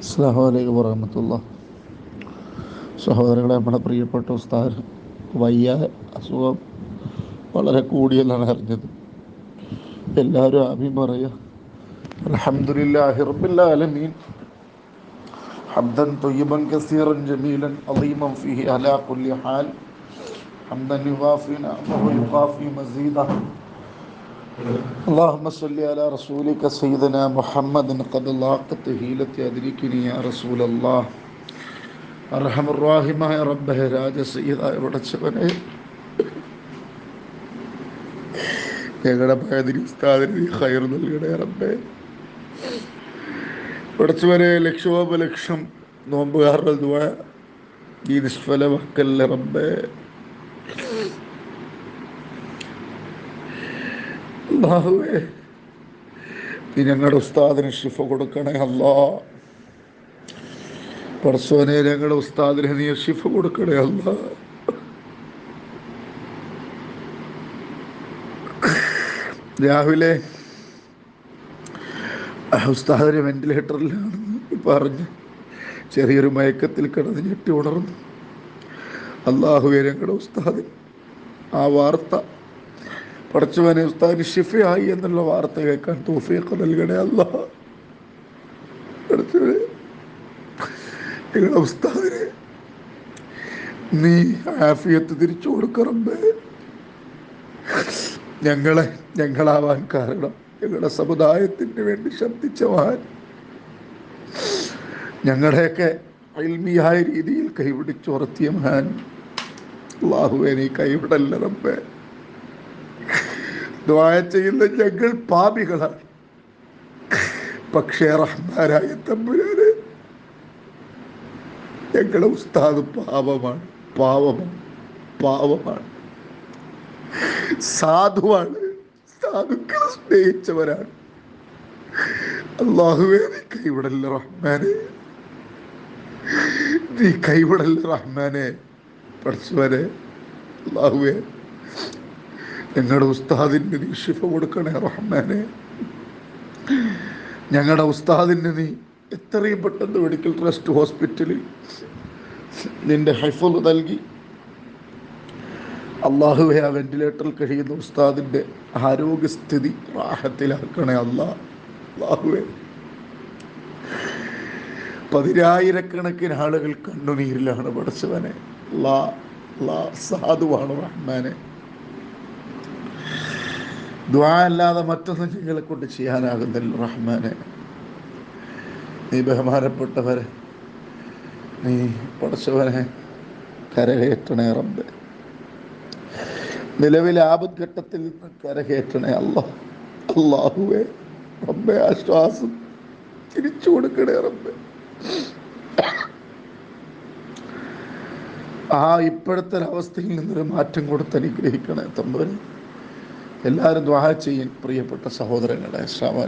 അസ്സാമലൈക്കും വറഹമത്തുള്ള സഹോദരങ്ങളെ നമ്മുടെ പ്രിയപ്പെട്ട ഉസ്താദ് വയ്യ അസുഖം വളരെ കൂടിയെന്നാണ് അറിഞ്ഞത് എല്ലാവരും ആമീൻ പറയുക അലഹമുല്ലാഹി റബ്ബില്ലാലമീൻ حمدا طيبا كثيرا جميلا عظيما فيه على كل حال حمدا يوافي نعمه ويقافي مزيدا اللهم صل على رسولك سيدنا محمد قد لاقت هيلة أدركني يا رسول الله അർഹം റാഹിമായ റബ്ബെ രാജ സയ്യിദായ പടച്ചവനെ ഞങ്ങളുടെ പയതിരി ഉസ്താദിന് നീ ഹയർ നൽകണേ റബ്ബെ പടച്ചവനെ ലക്ഷോപലക്ഷം നോമ്പുകാരുടെ ദുവ ഈ നിഷ്ഫലമാക്കല്ലേ റബ്ബെ അല്ലാഹുവേ നീ ഞങ്ങളുടെ ഉസ്താദിന് ഷിഫ കൊടുക്കണേ അല്ലാ. പർസോനെ ഞങ്ങളുടെ ഉസ്താദിന് നീ ഷിഫ കൊടുക്കണേ അല്ലാ. രാവിലെ ഉസ്താദിന് വെന്റിലേറ്ററിലാണെന്ന് പറഞ്ഞ് ചെറിയൊരു മയക്കത്തിൽ കിടന്ന് ഞെട്ടി ഉണർന്നു. അള്ളാഹുവെ ഞങ്ങളുടെ ഉസ്താദിൻ ആ വാർത്ത പടച്ചവനെ ഉസ്താദിന് ഷിഫയായി എന്നുള്ള വാർത്ത കേൾക്കാൻ തോഫിയൊക്കെ നൽകണേ അല്ല. പടച്ചവനെ നിങ്ങളുടെ ഉസ്താദിനെ നീ ആഫിയത്ത് തിരിച്ചു കൊടുക്കറമ്പേ ഞങ്ങളെ ഞങ്ങളാവാൻ കാരണം ഞങ്ങളുടെ സമുദായത്തിന് വേണ്ടി ശബ്ദിച്ച മഹാൻ ഞങ്ങളുടെയൊക്കെ അൽമിയായ രീതിയിൽ കൈപിടിച്ചുറത്തിയ മഹാൻ അള്ളാഹുവെ നീ കൈവിടല്ല റബ്ബേ. ദ്വായ ചെയ്യുന്ന ഞങ്ങൾ പാപികളാണ്. പക്ഷേ റഹ്മാനായ തമ്പുരാന് ഞങ്ങളുടെ ഉസ്താദ് പാപമാണ് പാവമാണ് പാവമാണ്. സാധുവാണ് സാധുക്കളെ സ്നേഹിച്ചവരാണ്. അള്ളാഹുവേ നീ കൈവിടല്ല റഹ്മാനെ. നീ കൈവിടല്ല റഹ്മാനെ. പഠിച്ചവരെ അള്ളാഹുവേ ഞങ്ങളുടെ ഉസ്താദിന് നീ ഷിഫ കൊടുക്കണേ റഹ്മാനെ. ഞങ്ങളുടെ ഉസ്താദിന് നീ എത്രയും പെട്ടെന്ന് മെഡിക്കൽ ട്രസ്റ്റ് ഹോസ്പിറ്റലിൽ നിന്റെ ഹൈഫുൽ നൽകി. അള്ളാഹുവെ ആ വെന്റിലേറ്ററിൽ കഴിയുന്ന ഉസ്താദിന്റെ ആരോഗ്യസ്ഥിതി റാഹത്തിലാക്കണേ അല്ലാ. അള്ളാഹുവെ പതിനായിരക്കണക്കിന് ആളുകൾ കണ്ണുനീരിലാണ് പഠിച്ചവനെ. ലാ ലാ സാധുവാണ് റഹ്മാനെ. ദ്വാ അല്ലാതെ മറ്റൊന്നും ഞങ്ങളെ കൊണ്ട് ചെയ്യാനാകുന്നില്ല റഹ്മാനെ. നീ ബഹുമാനപ്പെട്ടവരെ നീ പഠിച്ചവനെ കരകയറ്റണേ റബ്ബെ. നിലവിലെ ആപത്ഘട്ടത്തിൽ നിന്ന് കരകയറ്റണേ അല്ല അള്ളാഹുവേ റബ്ബെ ആശ്വാസം തിരിച്ചു കൊടുക്കണേ റബ്ബെ. ആ ഇപ്പോഴത്തെ അവസ്ഥയിൽ നിന്നൊരു മാറ്റം കൊടുത്ത് അനുഗ്രഹിക്കണേ തമ്പുരൻ എല്ലാവരും ദ്വാഹ ചെയ്യും പ്രിയപ്പെട്ട സഹോദരങ്ങളെ ശ്രമം